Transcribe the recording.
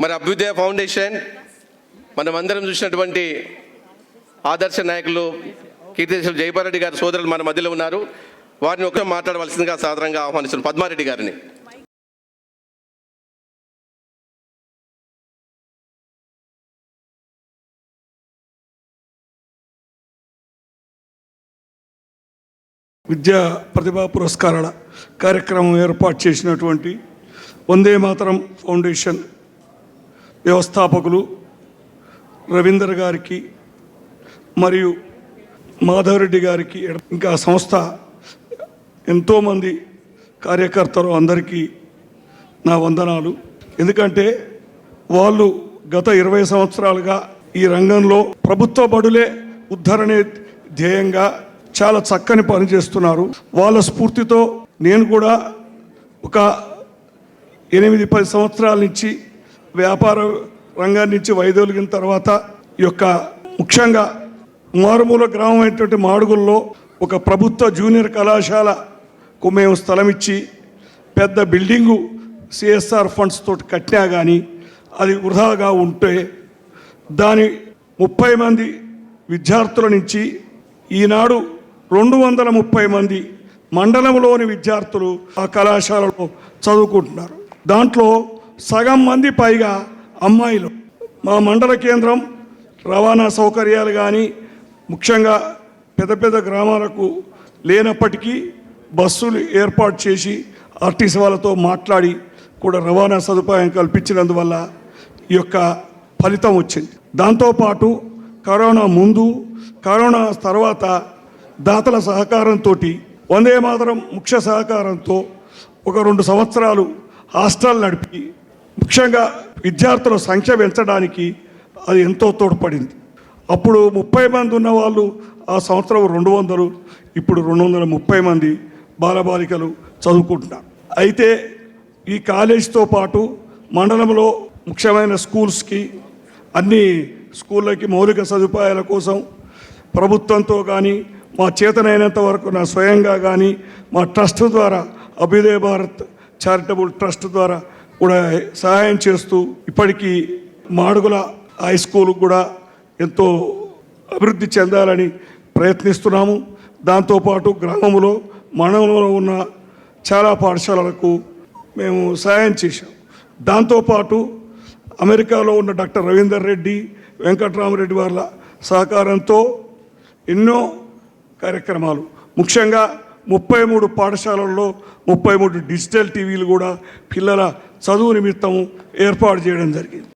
మరి అభ్యుదయ ఫౌండేషన్ మనం అందరం చూసినటువంటి ఆదర్శ నాయకులు కీర్తిశేషులు జయపారెడ్డి గారి సోదరులు మన మధ్యలో ఉన్నారు. వారిని ఒక మాట్లాడవలసిందిగా సాధారణంగా ఆహ్వానిస్తున్నాను పద్మారెడ్డి గారిని. విద్యా ప్రతిభా పురస్కారాల కార్యక్రమం ఏర్పాటు చేసినటువంటి వందే మాతరం ఫౌండేషన్ వ్యవస్థాపకులు రవీందర్ గారికి మరియు మాధవరెడ్డి గారికి ఇంకా సంస్థ ఎంతోమంది కార్యకర్తలు అందరికీ నా వందనాలు. ఎందుకంటే వాళ్ళు గత ఇరవై సంవత్సరాలుగా ఈ రంగంలో ప్రభుత్వ బడులే ఉద్ధరణే ధ్యేయంగా చాలా చక్కని పని చేస్తున్నారు. వాళ్ళ స్ఫూర్తితో నేను కూడా ఒక ఎనిమిది పది సంవత్సరాల నుంచి వ్యాపార రంగాన్ని నుంచి వైదొలిగిన తర్వాత యొక్క ముఖ్యంగా మారుమూల గ్రామం అయినటువంటి మాడుగుల్లో ఒక ప్రభుత్వ జూనియర్ కళాశాలకు మేము స్థలం ఇచ్చి పెద్ద బిల్డింగు సిఎస్ఆర్ ఫండ్స్ తోటి కట్టినా కానీ అది వృధాగా ఉంటే దాని ముప్పై మంది విద్యార్థుల నుంచి ఈనాడు రెండు వందల ముప్పై మంది మండలంలోని విద్యార్థులు ఆ కళాశాలలో చదువుకుంటున్నారు. దాంట్లో సగం మంది పైగా అమ్మాయిలు. మా మండల కేంద్రం రవాణా సౌకర్యాలు కానీ ముఖ్యంగా పెద్ద పెద్ద గ్రామాలకు లేనప్పటికీ బస్సులు ఏర్పాటు చేసి ఆర్టీసీ వాళ్ళతో మాట్లాడి కూడా రవాణా సదుపాయం కల్పించినందువల్ల ఈ యొక్క ఫలితం వచ్చింది. దాంతోపాటు కరోనా ముందు కరోనా తర్వాత దాతల సహకారంతో వందే మాతరం ముఖ్య సహకారంతో ఒక రెండు సంవత్సరాలు హాస్టల్ నడిపి ముఖ్యంగా విద్యార్థుల సంఖ్య పెంచడానికి అది ఎంతో తోడ్పడింది. అప్పుడు ముప్పై మంది ఉన్న వాళ్ళు ఆ సంవత్సరం రెండు వందలు ఇప్పుడు రెండు వందల ముప్పై మంది బాలబాలికలు చదువుకుంటున్నారు. అయితే ఈ కాలేజీతో పాటు మండలంలో ముఖ్యమైన స్కూల్స్కి అన్ని స్కూళ్ళకి మౌలిక సదుపాయాల కోసం ప్రభుత్వంతో కానీ మా చేతనైనంత వరకు నా స్వయంగా కానీ మా ట్రస్ట్ ద్వారా అభ్యుదయ భారత్ చారిటబుల్ ట్రస్ట్ ద్వారా కూడా సహాయం చేస్తూ ఇప్పటికీ మాడుగుల హై స్కూల్ కూడా ఎంతో అభివృద్ధి చెందాలని ప్రయత్నిస్తున్నాము. దాంతోపాటు గ్రామంలో మండలంలో ఉన్న చాలా పాఠశాలలకు మేము సహాయం చేశాం. దాంతోపాటు అమెరికాలో ఉన్న డాక్టర్ రవీందర్ రెడ్డి వెంకట్రామరెడ్డి వాళ్ళ సహకారంతో ఎన్నో కార్యక్రమాలు. ముఖ్యంగా ముప్పై మూడు పాఠశాలల్లో ముప్పై మూడు డిజిటల్ టీవీలు కూడా పిల్లల చదువు నిమిత్తం ఏర్పాటు చేయడం జరిగింది.